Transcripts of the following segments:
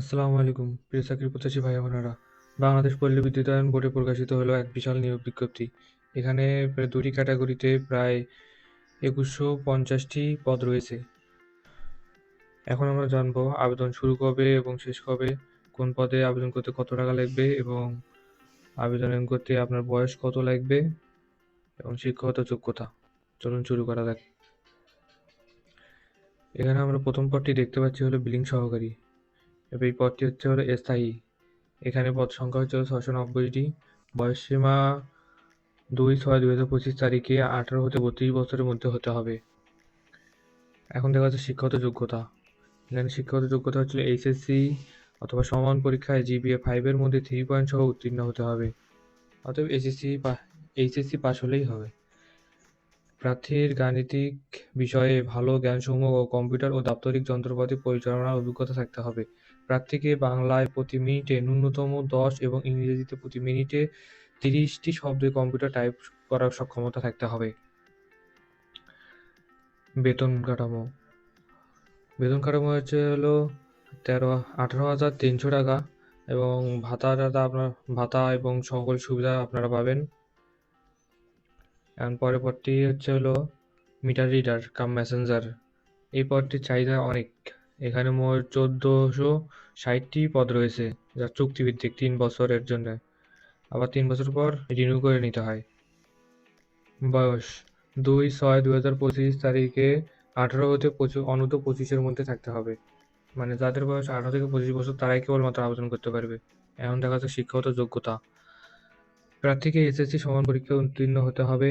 আসসালামু আলাইকুম, প্রিয় চাকরি প্রত্যাশী ভাই বোনেরা। বাংলাদেশ পল্লী বিদ্যুতায়ন বোর্ডে প্রকাশিত হলো এক বিশাল নিয়োগ বিজ্ঞপ্তি। এখানে দুটি ক্যাটাগরিতে প্রায় একুশশো পঞ্চাশটি পদ রয়েছে। এখন আমরা জানব আবেদন শুরু কবে এবং শেষ কবে, কোন পদে আবেদন করতে কত টাকা লাগবে এবং আবেদন করতে আপনার বয়স কত লাগবে এবং শিক্ষাগত যোগ্যতা। চলুন শুরু করা যাক। এখানে আমরা প্রথম পদটি দেখতে পাচ্ছি হলো বিলিং সহকারী। এবার এই পদটি হচ্ছে হলো স্থায়ী। এখানে পদ সংখ্যা হচ্ছে ছশো নব্বইটি। বয়সসীমা দুই ছয় দুই হাজার পঁচিশ তারিখে আঠারো হতে বত্রিশ বছরের মধ্যে হতে হবে। এখন দেখা যাচ্ছে শিক্ষাগত যোগ্যতা। এখানে শিক্ষাগত যোগ্যতা হচ্ছে এইচএসসি অথবা সমান পরীক্ষায় জিপিএ ফাইভের মধ্যে থ্রি পয়েন্ট সহ উত্তীর্ণ হতে হবে। অতএব এসএসসি এইচএসসি পাস হলেই হবে। প্রার্থীর গাণিতিক বিষয়ে ভালো জ্ঞানসমূহ ও কম্পিউটার ও দাপ্তরিক যন্ত্রপাতি পরিচালনার অভিজ্ঞতা থাকতে হবে। প্রার্থীকে বাংলায় প্রতি মিনিটে ন্যূনতম দশ এবং ইংরেজিতে প্রতি মিনিটে তিরিশটি শব্দে কম্পিউটার টাইপ করার সক্ষমতা থাকতে হবে। বেতন কাঠামো। বেতন কাঠামো হচ্ছে হলো তেরো, আঠারো হাজার তিনশো টাকা এবং ভাতা টাতা আপনার, ভাতা এবং সকল সুবিধা আপনারা পাবেন। এখন পরের পদটি হচ্ছে হলো মিটার রিডার, কাম মেসেঞ্জার। এই পদটির চাহিদা অনেক। এখানে মোট চোদ্দোশো ষাটটি পদ রয়েছে, যা চুক্তিভিত্তিক তিন বছরের জন্য। আবার তিন বছর পর রিনিউ করে নিতে হয়। বয়স দুই ছয় দু হাজার পঁচিশ তারিখে আঠারো হতে পঁচিশ অনূর্ধ্ব পঁচিশের মধ্যে থাকতে হবে। মানে যাদের বয়স আঠারো থেকে পঁচিশ বছর, তারাই কেবলমাত্র আবেদন করতে পারবে। এমন দেখা যাচ্ছে শিক্ষাগত যোগ্যতা। প্রার্থীকে এসএসসি সমান পরীক্ষায় উত্তীর্ণ হতে হবে।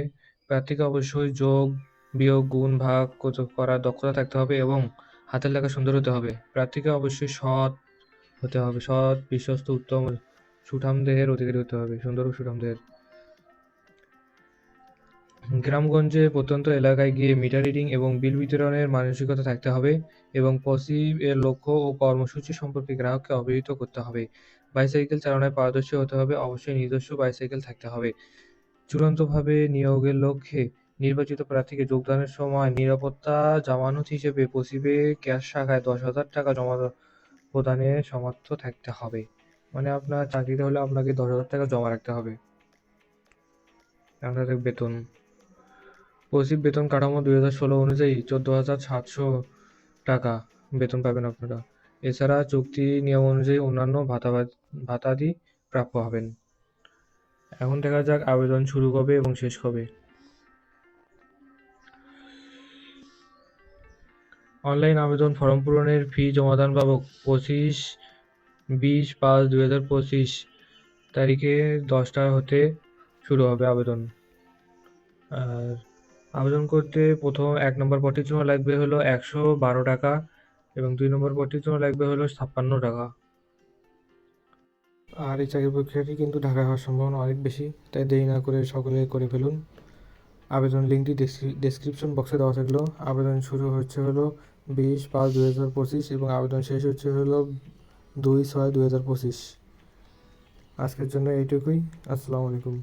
প্রার্থীকে অবশ্যই যোগ, বিয়োগ, গুণ, ভাগ করার দক্ষতা থাকতে হবে এবং হাতের লেখা সুন্দর হতে হবে। প্রার্থীকে অবশ্যই সৎ হতে হবে। সৎ, বিশ্বস্ত, উত্তম সুঠাম দেহের অধিকারী হতে হবে। সুন্দর ও সুঠাম দেহের গ্রামগঞ্জে প্রত্যন্ত এলাকায় গিয়ে মিটার রিডিং এবং বিল বিতরণের মানসিকতা থাকতে হবে এবং পসিভ এর লক্ষ্য ও কর্মসূচি সম্পর্কে গ্রাহককে অবহিত করতে হবে। বাইসাইকেল চালনায় পারদর্শী হতে হবে। অবশ্যই নিজস্ব বাইসাইকেল থাকতে হবে। চূড়ান্তভাবে নিয়োগের লক্ষ্যে নির্বাচিত প্রার্থীকে যোগদানের সময় নিরাপত্তা জামানত হিসেবে পসিবে ক্যাশ শাখায় দশ হাজার টাকা জমা প্রদানে সমর্থ থাকতে হবে। মানে আপনার চাকরিতে হলে আপনাকে দশ হাজার টাকা জমা রাখতে হবে। আপনাদের বেতন। পসিব বেতন কাঠামো দুই হাজার ষোলো অনুযায়ী চোদ্দ হাজার সাতশো টাকা বেতন পাবেন আপনারা। এছাড়া চুক্তি নিয়ম অনুযায়ী অন্যান্য ভাতা ভাতাদি প্রাপ্য হবেন। এখন দেখা যাক আবেদন শুরু কবে এবং শেষ কবে। অনলাইন আবেদন ফর্ম পূরণের ফি জমাদান পাবক পঁচিশ বিশ পাঁচ দুই হাজার পঁচিশ তারিখে দশটা হতে শুরু হবে আবেদন। আর আবেদন করতে প্রথম এক নম্বর পটির জন্য লাগবে হলো একশো বারো টাকা এবং দুই নম্বর পটির জন্য লাগবে হলো ছাপ্পান্ন টাকা। আর এই চাকরি প্রক্রিয়াটি কিন্তু ঢাকায় হওয়ার সম্ভাবনা অনেক বেশি, তাই দেরি না করে সকলে করে ফেলুন। আবেদন লিঙ্কটি ডেসক্রিপশন বক্সে দেওয়া থাকল। আবেদন শুরু হচ্ছে হলো বিশ পাঁচ দু হাজার পঁচিশ এবং আবেদন শেষ হচ্ছে হলো দুই ছয় দু হাজার পঁচিশ। আজকের জন্য এইটুকুই। আসসালামু আলাইকুম।